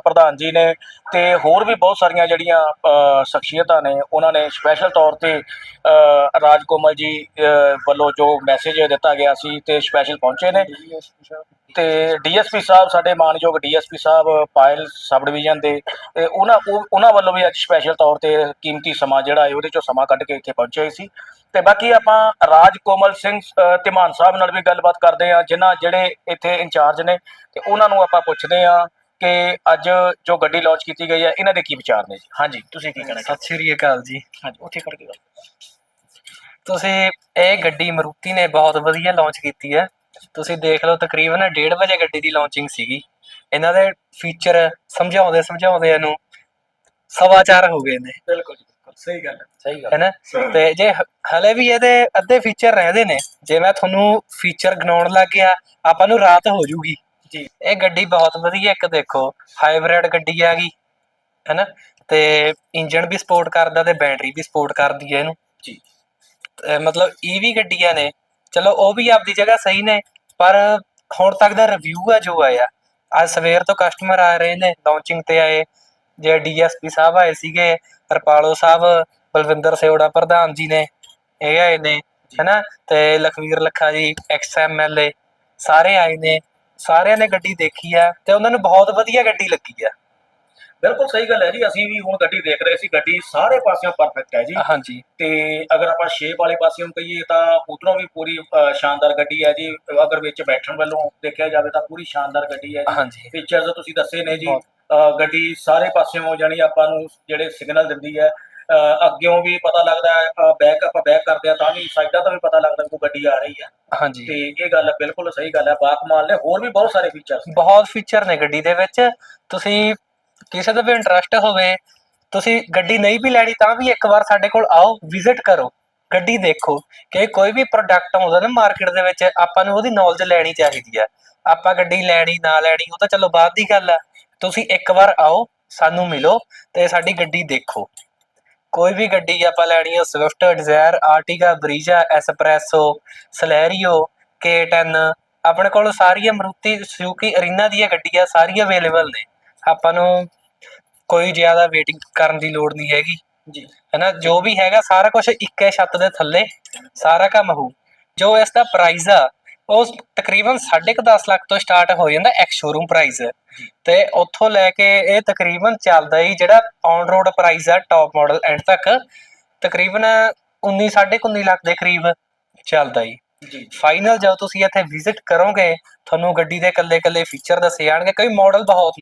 ਪ੍ਰਧਾਨ ਜੀ ਨੇ ਤੇ ਹੋਰ ਵੀ ਬਹੁਤ ਸਾਰੀਆਂ ਜਿਹੜੀਆਂ ਸ਼ਖਸੀਅਤਾਂ ਨੇ ਉਹਨਾਂ ਨੇ ਸਪੈਸ਼ਲ ਤੌਰ ਤੇ ਰਾਜ ਕੋਮਲ ਜੀ ਵੱਲੋਂ ਜੋ ਮੈਸੇਜ ਦਿੱਤਾ ਗਿਆ ਸੀ ਤੇ ਸਪੈਸ਼ਲ ਪਹੁੰਚੇ ਨੇ। ਤੇ ਡੀਐਸਪੀ ਸਾਹਿਬ ਸਾਡੇ ਮਾਨਯੋਗ ਡੀਐਸਪੀ ਸਾਹਿਬ ਪਾਇਲ ਸਬ ਡਿਵੀਜ਼ਨ ਦੇ ਉਹਨਾਂ ਉਹ- ਉਹਨਾਂ ਵੱਲੋਂ ਵੀ ਅੱਜ ਸਪੈਸ਼ਲ ਤੌਰ ਤੇ ਕੀਮਤੀ ਸਮਾਂ ਜਿਹੜਾ ਹੈ ਉਹਦੇ ਚੋਂ ਸਮਾਂ ਕੱਢ ਕੇ ਇੱਥੇ ਪਹੁੰਚੇ ਸੀ। ਤੇ ਬਾਕੀ ਆਪਾਂ ਰਾਜ ਕੋਮਲ ਸਿੰਘ ਅ, ਸਾਹਿਬ ਨਾਲ ਵੀ ਗੱਲਬਾਤ ਕਰਦੇ ਆ ਜਿਨ੍ਹਾਂ ਜਿਹੜੇ ਇੱਥੇ ਇੰਚਾਰਜ ਨੇ ਤੇ ਉਹਨਾਂ ਨੂੰ ਆਪਾਂ ਪੁੱਛਦੇ ਆ ਕਿ ਅੱਜ ਜੋ ਗੱਡੀ ਲਾਂਚ ਕੀਤੀ ਗਈ ਹੈ ਇਹਨਾਂ ਦੇ ਕੀ ਵਿਚਾਰ ਨੇ ਜੀ? ਹਾਂਜੀ ਤੁਸੀਂ ਕੀ ਕਹਿਣਾ ਸਤਿ ਸ਼੍ਰੀ ਅਕਾਲ ਜੀ। ਹਾਂਜੀ ਉੱਥੇ ਖੜ ਕੇ ਗੱਲ। ਤੁਸੀਂ ਇਹ ਗੱਡੀ ਮਰੂਤੀ ਨੇ ਬਹੁਤ ਵਧੀਆ ਲਾਂਚ ਕੀਤੀ ਹੈ। ਤੁਸੀਂ ਦੇਖ ਲਓ ਤਕਰੀਬਨ 1:30 ਵਜੇ ਗੱਡੀ ਦੀ ਲਾਂਚਿੰਗ ਸੀਗੀ। ਇਹਨਾਂ ਦੇ ਫੀਚਰ ਸਮਝਾਉਂਦੇ ਸਮਝਾਉਂਦੇ ਇਹਨੂੰ ਸਵਾ ਚਾਰ ਹੋ ਗਏ ਨੇ। ਬਿਲਕੁਲ ਸਹੀ ਗੱਲ ਹੈ। ਸਹੀ ਗੱਲ। ਹੈਨਾ ਤੇ ਜੇ ਹ- ਹਲੇ ਵੀ ਇਹਦੇ ਅੱਧੇ ਫੀਚਰ ਰਹਿੰਦੇ ਨੇ ਜੇ ਮੈਂ ਤੁਹਾਨੂੰ ਫੀਚਰ ਗਿਣਾਉਣ ਲੱਗ ਗਿਆ ਆਪਾਂ ਨੂੰ ਰਾਤ ਹੋ ਜੂਗੀ। ਜੀ। ਇਹ ਗੱਡੀ ਬਹੁਤ ਵਧੀਆ ਇੱਕ ਦੇਖੋ ਹਾਈਬ੍ਰਿਡ ਗੱਡੀ ਆ ਗਈ ਹੈਨਾ? ਤੇ ਇੰਜਨ ਵੀ ਸਪੋਰਟ ਕਰਦਾ ਤੇ ਬੈਟਰੀ ਵੀ ਸਪੋਰਟ ਕਰਦੀ ਹੈ ਇਹਨੂੰ। ਜੀ। ਮਤਲਬ ਈਵੀ ਗੱਡੀਆਂ ਨੇ। ਚਲੋ ਉਹ ਵੀ ਆਪਦੀ ਜਗ੍ਹਾ ਸਹੀ ਨੇ ਪਰ ਹੁਣ ਤੱਕ ਦਾ ਰਿਵਿਊ ਆ ਜੋ ਆਇਆ ਅੱਜ ਸਵੇਰ ਤੋਂ ਕਸਟਮਰ ਆ ਰਹੇ ਨੇ ਲਾਂਚਿੰਗ ਤੇ ਆਏ ਜੇ ਡੀਐਸਪੀ ਸਾਹਿਬ ਆਏ ਸੀਗੇ ਰਪਾਲੋ ਸਾਹਿਬ ਬਲਵਿੰਦਰ ਸਿਉੜਾ ਪ੍ਰਧਾਨ ਜੀ ਨੇ ਇਹ ਆਏ ਨੇ ਹੈਨਾ? ਤੇ ਲਖਵੀਰ ਲੱਖਾ ਜੀ ਐਕਸ ਐਮਐਲਏ ਸਾਰੇ ਆਏ ਨੇ। ਸਾਰਿਆਂ ਨੇ ਗੱਡੀ ਦੇਖੀ ਆ ਤੇ ਉਹਨਾਂ ਨੂੰ ਬਹੁਤ ਵਧੀਆ ਗੱਡੀ ਲੱਗੀ ਆ ਬਿਲਕੁਲ ਸਹੀ ਗੱਲ ਹੈ ਜੀ ਅਸੀਂ ਵੀ ਹੁਣ ਗੱਡੀ ਦੇਖ ਰਹੇ ਸੀ ਗੱਡੀ ਸਾਰੇ ਪਾਸਿਓਂ ਪਰਫੈਕਟ ਹੈ ਜੀ। ਹਾਂਜੀ। ਤੇ ਅਗਰ ਆਪਾਂ ਸ਼ੇਪ ਵਾਲੇ ਪਾਸਿਓਂ ਕਹੀਏ ਤਾਂ ਉਧਰੋਂ ਵੀ ਪੂਰੀ ਸ਼ਾਨਦਾਰ ਗੱਡੀ ਹੈ ਜੀ। ਅਗਰ ਵਿੱਚ ਬੈਠਣ ਵੱਲੋਂ ਦੇਖਿਆ ਜਾਵੇ ਤਾਂ ਪੂਰੀ ਸ਼ਾਨਦਾਰ ਗੱਡੀ ਹੈ ਜੀ। ਹਾਂਜੀ। ਫੀਚਰਸ ਤੁਸੀਂ ਦੱਸੇ ਨੇ ਜੀ ਗੱਡੀ ਸਾਰੇ ਪਾਸਿਓਂ ਜਾਨੀ ਆਪਾਂ ਨੂੰ ਜਿਹੜੇ ਸਿਗਨਲ ਦਿੰਦੀ ਹੈ ਅੱਗਿਓਂ ਵੀ ਪਤਾ ਲੱਗਦਾ ਹੈ ਬੈਕ ਆਪਾਂ ਬੈਕ ਕਰਦੇ ਆ ਤਾਂ ਵੀ ਸਾਈਡਾਂ ਤੋਂ ਵੀ ਪਤਾ ਲੱਗਦਾ ਕੋਈ ਗੱਡੀ ਆ ਰਹੀ ਹੈ। ਹਾਂਜੀ। ਤੇ ਇਹ ਗੱਲ ਬਿਲਕੁਲ ਸਹੀ ਗੱਲ ਹੈ ਬਾਕਮਾਲ ਨੇ ਹੋਰ ਵੀ ਬਹੁਤ ਸਾਰੇ ਫੀਚਰਸ ਬਹੁਤ ਫੀਚਰ ਨੇ ਗੱਡੀ ਦੇ ਵਿੱਚ। ਤੁਸੀਂ ਕਿਸੇ ਦਾ ਵੀ ਇੰਟਰਸਟ ਹੋਵੇ ਤੁਸੀਂ ਗੱਡੀ ਨਹੀਂ ਵੀ ਲੈਣੀ ਤਾਂ ਵੀ ਇੱਕ ਵਾਰ ਸਾਡੇ ਕੋਲ ਆਓ ਵਿਜ਼ਿਟ ਕਰੋ। ਗੱਡੀ ਦੇਖੋ ਕਿ ਕੋਈ ਵੀ ਪ੍ਰੋਡਕਟ ਆਉਂਦਾ ਨਾ ਮਾਰਕੀਟ ਦੇ ਵਿੱਚ ਆਪਾਂ ਨੂੰ ਉਹਦੀ ਨੌਲੇਜ ਲੈਣੀ ਚਾਹੀਦੀ ਆ ਆਪਾਂ ਗੱਡੀ ਲੈਣੀ ਨਾ ਲੈਣੀ ਉਹ ਤਾਂ ਚਲੋ ਬਾਅਦ ਦੀ ਗੱਲ ਆ ਤੁਸੀਂ ਇੱਕ ਵਾਰ ਆਓ ਸਾਨੂੰ ਮਿਲੋ ਤੇ ਸਾਡੀ ਗੱਡੀ ਦੇਖੋ। ਕੋਈ ਵੀ ਗੱਡੀ ਆਪਾਂ ਲੈਣੀ ਹੈ Swift Dzire Ertiga Brezza S Presso Celerio K10 ਆਪਣੇ ਕੋਲ ਸਾਰੀਆਂ ਮਰੂਤੀ ਸੁਜ਼ੂਕੀ ਅਰੀਨਾ ਦੀਆਂ ਗੱਡੀਆਂ ਸਾਰੀਆਂ ਅਵੇਲੇਬਲ ਨੇ। ਆਪਾਂ ਨੂੰ ਕੋਈ ਜ਼ਿਆਦਾ ਵੇਟਿੰਗ ਕਰਨ ਦੀ ਲੋੜ ਨਹੀਂ ਹੈਗੀ। ਜੀ। ਹੈਨਾ ਜੋ ਵੀ ਹੈਗਾ ਸਾਰਾ ਕੁਝ ਇੱਕੇ ਛੱਤ ਦੇ ਥੱਲੇ ਸਾਰਾ ਕੰਮ ਹੋ ਜੋ ਇਸ ਦਾ ਪ੍ਰਾਈਸ ਆ ਉਹ ਤਕਰੀਬਨ 10.5 ਲੱਖ ਤੋਂ ਸਟਾਰਟ ਹੋ ਜਾਂਦਾ ਐਕਸ ਸ਼ੋਰੂਮ ਪ੍ਰਾਈਸ ਤੇ ਉੱਥੋਂ ਲੈ ਕੇ ਇਹ ਤਕਰੀਬਨ ਚੱਲਦਾ ਹੀ ਜਿਹੜਾ ਔਨ ਰੋਡ ਪ੍ਰਾਈਸ ਆ ਟੌਪ ਮਾਡਲ ਐਂਡ ਤੱਕ ਤਕਰੀਬਨ 19 19.5 ਲੱਖ ਦੇ ਕਰੀਬ ਚੱਲਦਾ ਹੀ ਜੀ। ਫਾਈਨਲ ਜਦੋਂ ਤੁਸੀਂ ਇੱਥੇ ਵਿਜ਼ਿਟ ਕਰੋਗੇ ਤੁਹਾਨੂੰ ਗੱਡੀ ਦੇ ਇਕੱਲੇ ਫੀਚਰ ਦੱਸੇ ਜਾਣਗੇ ਕਈ ਮਾਡਲ ਬਹੁਤ